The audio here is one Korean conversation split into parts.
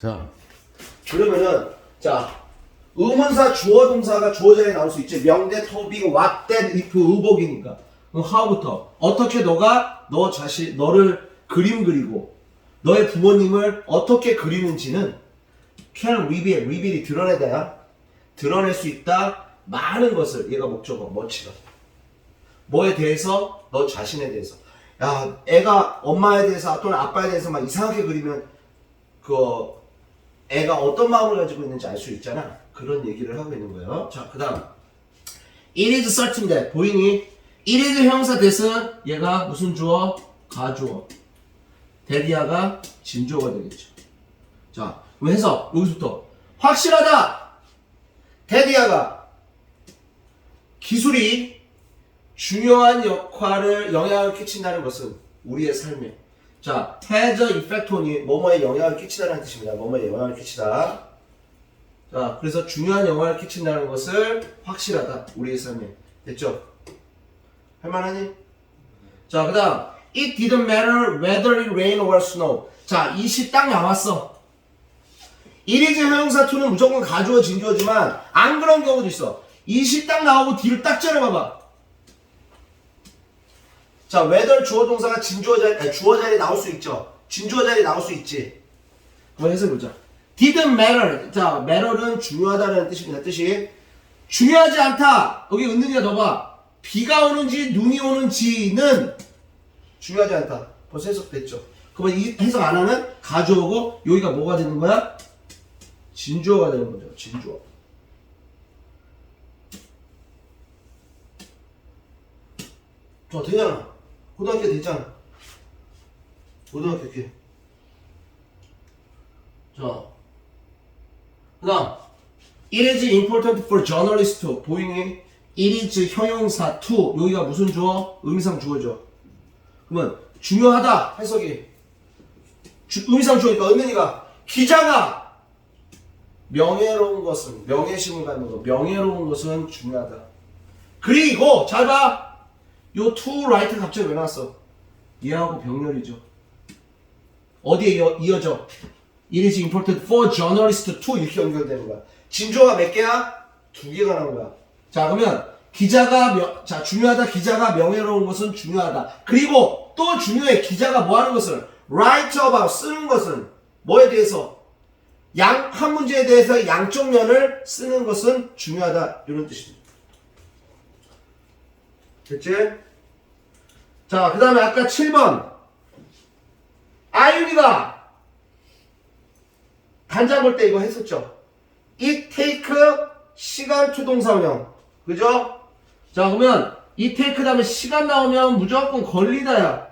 자, 그러면은 자 의문사 주어 동사가 주어 자리에 나올 수 있지. 명대, 토빙, 왓대, if, 의복이니까. how부터 어떻게 너가 너 자신 너를 그림 그리고 너의 부모님을 어떻게 그리는지는 can reveal, reveal이 드러내다야. 드러낼 수 있다. 많은 것을 얘가 목적어 뭐치가 뭐에 대해서 너 자신에 대해서 야 애가 엄마에 대해서 또는 아빠에 대해서 막 이상하게 그리면 그 애가 어떤 마음을 가지고 있는지 알 수 있잖아. 그런 얘기를 하고 있는 거예요. 자, 그 다음. It is that. 보이니? It is 형사 대은 얘가 무슨 주어? 가주어. 데디아가 진주어가 되겠죠. 자, 그럼 해서 여기서부터. 확실하다! 데디아가 기술이 중요한 역할을, 영향을 끼친다는 것은 우리의 삶에 자, effect on이 뭐뭐에 영향을 끼치다라는 뜻입니다. 뭐뭐에 영향을 끼치다. 자, 그래서 중요한 영향을 끼친다는 것을 확실하다. 우리의 삶에. 됐죠? 할만하니? 자, 그 다음. It didn't matter whether it rain or snow. 자, 이시 딱 나왔어. 이리즈 형용사 2는 무조건 가주어 진주어지만 안 그런 경우도 있어. 이시 딱 나오고 뒤를 딱 째려봐봐. 자, whether 주어 동사가 진주어 자리, 아니, 주어 자리 나올 수 있죠. 진주어 자리 나올 수 있지. 한번 해석해 보자. didn't matter. 자, matter는 중요하다는 뜻입니다. 뜻이 중요하지 않다. 여기 은능이야 넣어봐. 비가 오는지 눈이 오는지는 중요하지 않다. 벌써 해석됐죠. 그러면 이 해석 안 하면 가져오고 여기가 뭐가 되는 거야? 진주어가 되는 거죠. 진주어. 저 되잖아. 고등학교 됐잖아. 고등학교 이렇게. 자. 그 다음. It is important for journalists to. 보이니? It is 형용사 to. 여기가 무슨 주어? 의미상 주어죠. 그러면 중요하다. 해석이. 주, 의미상 주어니까 은근이가 기자가 명예로운 것은 명예심을 갖는 것. 명예로운 것은 중요하다. 그리고 잘 봐. 요 to right 갑자기 왜 나왔어? 얘하고 병렬이죠. 어디에 이어, 이어 져? It is important for journalists to 이렇게 연결되는 거야. 진조가 몇 개야? 두 개가 나온 거야. 자 그러면 기자가 명, 자 중요하다 기자가 명예로운 것은 중요하다. 그리고 또 중요해 기자가 뭐 하는 것은 write about 쓰는 것은 뭐에 대해서 양 한 문제에 대해서 양쪽 면을 쓰는 것은 중요하다 이런 뜻입니다. 됐지? 자, 그 다음에 아까 7번. 아윤이가 단장 볼때 이거 했었죠. it take 시간 투동사원형. 그죠? 자, 그러면 it take 다음에 시간 나오면 무조건 걸리다야.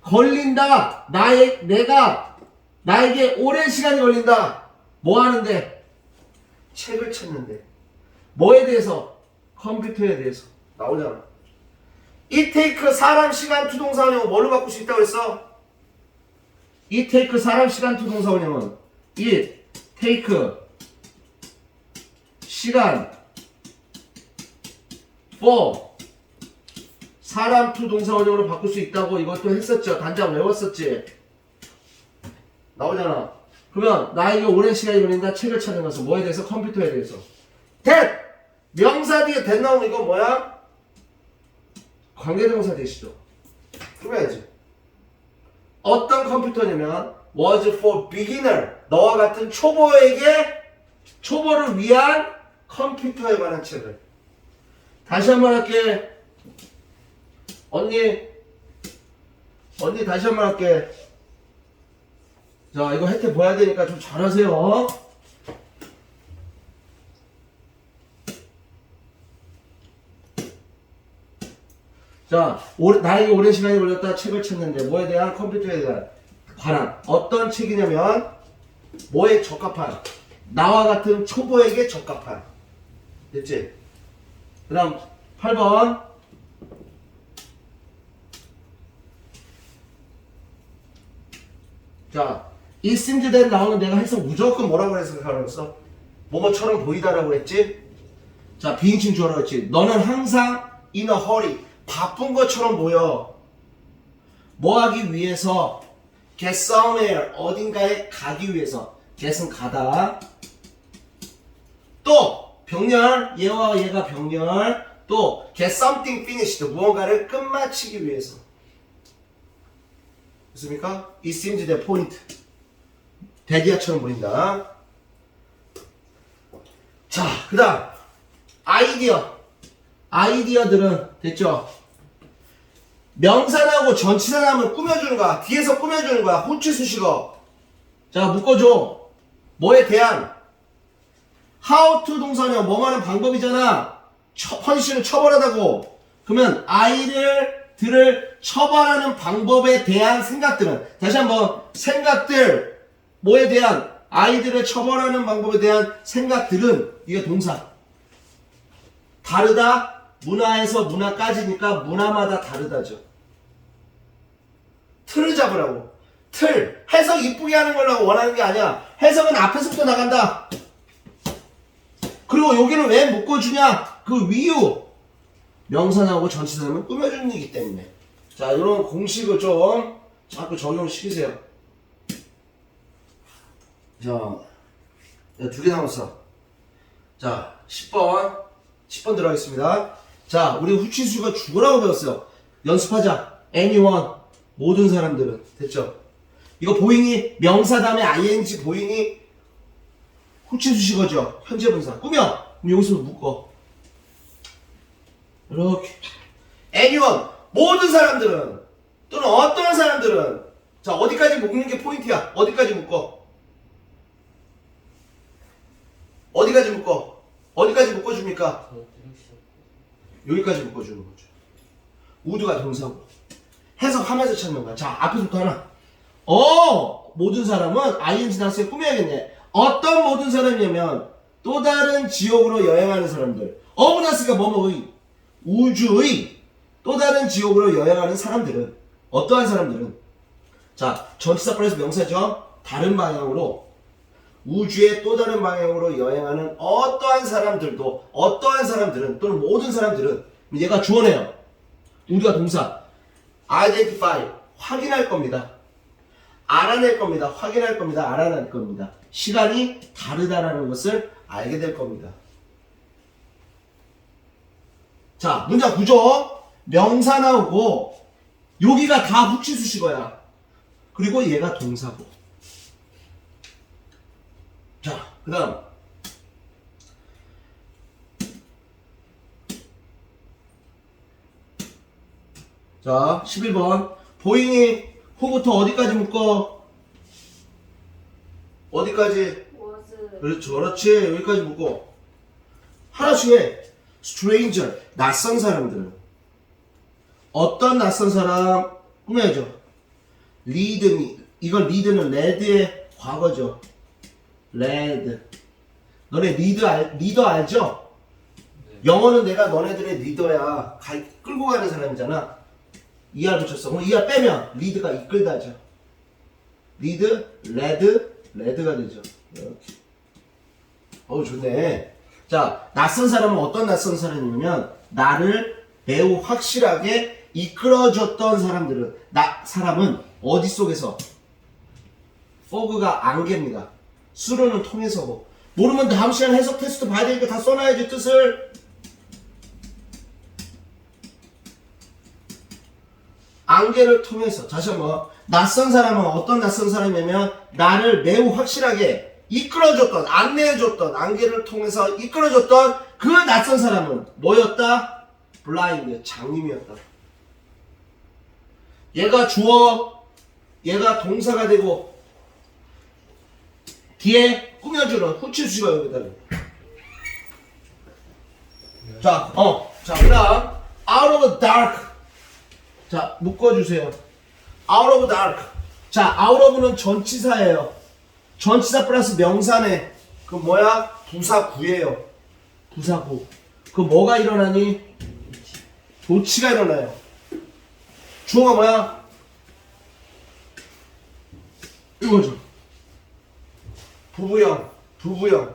걸린다. 나의, 내가, 나에게 오랜 시간이 걸린다. 뭐 하는데? 책을 찾는데. 뭐에 대해서? 컴퓨터에 대해서. 나오잖아. 이 테이크 사람 시간 투동사 원형은 뭘로 바꿀 수 있다고 그랬어? 이 테이크 사람 시간 투동사 원형은 이 테이크 시간 for 사람 투 동사 원형으로 바꿀 수 있다고 이것도 했었죠. 단장 외웠었지. 나오잖아. 그러면 나에게 오랜 시간이 걸린다. 책을 것은 뭐에 대해서? 컴퓨터에 대해서. that 명사 뒤에 that 나오면 이건 뭐야? 관계동사 되시죠. 그래야지. 어떤 컴퓨터냐면 was for beginner. 너와 같은 초보에게 초보를 위한 컴퓨터에 관한 책을. 다시 한 번 할게. 언니. 언니 다시 한 번 할게. 자 이거 혜태 보야 되니까 좀 잘하세요 자, 오래- 나에게 오랜 시간이 걸렸다 책을 찾는데 뭐에 대한 컴퓨터에 대한 관한 어떤 책이냐면 뭐에 적합한 나와 같은 초보에게 적합한 됐지? 그 다음 8번 자, 이 seemed that 나오는 내가 해석 무조건 뭐라고 해석하라고 했어? 뭐뭐처럼 보이다라고 했지? 자, 비인칭 주어라고 했지. 너는 항상 in a hurry. 바쁜 것처럼 보여. 뭐 하기 위해서? get somewhere. 어딘가에 가기 위해서. get은 가다. 또 병렬 얘와 얘가 병렬 또 get something finished 무언가를 끝마치기 위해서 됐습니까? It seems the point 대기야처럼 보인다 자 그 다음 아이디어 아이디어들은 됐죠? 명사나고 전치사나면 꾸며주는 거야. 뒤에서 꾸며주는 거야. 호치 수식어. 자 묶어줘. 뭐에 대한? How to 동사는 뭐하는 방법이잖아. 처, 펀시를 처벌하다고. 그러면 아이를 들을 처벌하는 방법에 대한 생각들은. 다시 한번. 생각들. 뭐에 대한? 아이들을 처벌하는 방법에 대한 생각들은 이게 동사. 다르다 문화에서 문화까지니까 문화마다 다르다죠. 틀을 잡으라고. 틀 해석 이쁘게 하는 걸로 원하는 게 아니야. 해석은 앞에서부터 나간다. 그리고 여기는 왜 묶어주냐? 그 이유. 명사나오고 전치사는 꾸며주는 이기 때문에. 자, 이런 공식을 좀 자꾸 적용시키세요. 자, 두 개 남았어. 자, 10번. 10번 들어가겠습니다. 자, 우리 후치수가 죽으라고 배웠어요. 연습하자. anyone. 모든 사람들은. 됐죠? 이거 보잉이 명사 다음에 ing 보잉이 후치수식어죠. 현재 분사. 꾸며. 그럼 여기서 묶어. 이렇게. anyone. 모든 사람들은. 또는 어떤 사람들은. 자, 어디까지 묶는 게 포인트야? 어디까지 묶어? 어디까지 묶어? 어디까지 묶어줍니까? 여기까지 묶어주는 거죠. 우드가 동사고. 해석하면서 찾는 거야. 자, 앞에서부터 하나. 어! 모든 사람은 ing 단수에 꾸며야겠네. 어떤 모든 사람이냐면 또 다른 지옥으로 여행하는 사람들. 어브나스가 뭐뭐의 우주의 또 다른 지옥으로 여행하는 사람들은 어떠한 사람들은 자 전치사 플러스 명사죠. 다른 방향으로 우주의 또 다른 방향으로 여행하는 어떠한 사람들도 어떠한 사람들은 또는 모든 사람들은 얘가 주어네요. 우리가 동사 identify 확인할 겁니다. 알아낼 겁니다. 확인할 겁니다. 알아낼 겁니다. 시간이 다르다라는 것을 알게 될 겁니다. 자, 문장 구조. 명사 나오고, 여기가 다 후치수식어야. 그리고 얘가 동사고. 자, 그 다음. 자, 11번. 보잉이 후부터 어디까지 묶어? 어디까지? 그렇죠, 그렇지. 여기까지 묶어. 하나씩 해. stranger, 낯선 사람들은. 어떤 낯선 사람? 꾸며야죠. me. 이걸 lead는 레드의 과거죠. 레드. 너네 리드 알, 리더 알죠? 영어는 내가 너네들의 리더야. 가, 끌고 가는 사람이잖아. ER 붙였어. 그럼 ER 빼면 리드가 이끌다죠. 리드, 레드, 레드가 되죠. 이렇게. 어우, 좋네. 자, 낯선 사람은 어떤 낯선 사람이냐면, 나를 매우 확실하게 이끌어줬던 사람들은, 나, 사람은 어디 속에서? 포그가 안개입니다. 수로는 통해서고. 모르면 다음 시간 해석 테스트 봐야 되니까 다 써놔야지, 뜻을. 안개를 통해서 다시 한번 낯선 사람은 어떤 낯선 사람이냐면 나를 매우 확실하게 이끌어줬던 안내해줬던 안개를 통해서 이끌어줬던 그 낯선 사람은 뭐였다? 블라인드 장님이었다. 얘가 주어 얘가 동사가 되고 뒤에 꾸며주는 후치수가 여기다. 자, 어, 자 그다음 out of dark 자, 묶어주세요. out of dark. 자, out of는 전치사예요. 전치사 플러스 명사네. 그 뭐야? 부사구예요. 부사구. 그 뭐가 일어나니? 조치가 일어나요. 주어가 뭐야? 이거죠. 부부형, 부부형.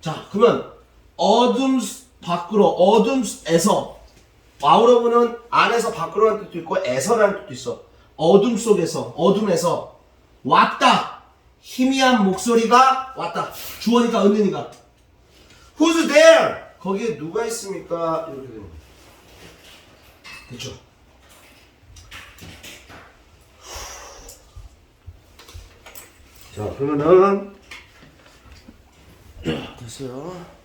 자, 그러면 어둠 밖으로 어둠에서 아우러브는 안에서 밖으로라는 뜻도 있고 에서라는 뜻도 있어. 어둠 속에서 어둠에서 왔다. 희미한 목소리가 왔다. 주어니까 은근이가. Who's there? 거기에 누가 있습니까? 이렇게 거예요. 됐죠? 자, 그러면은 됐어요.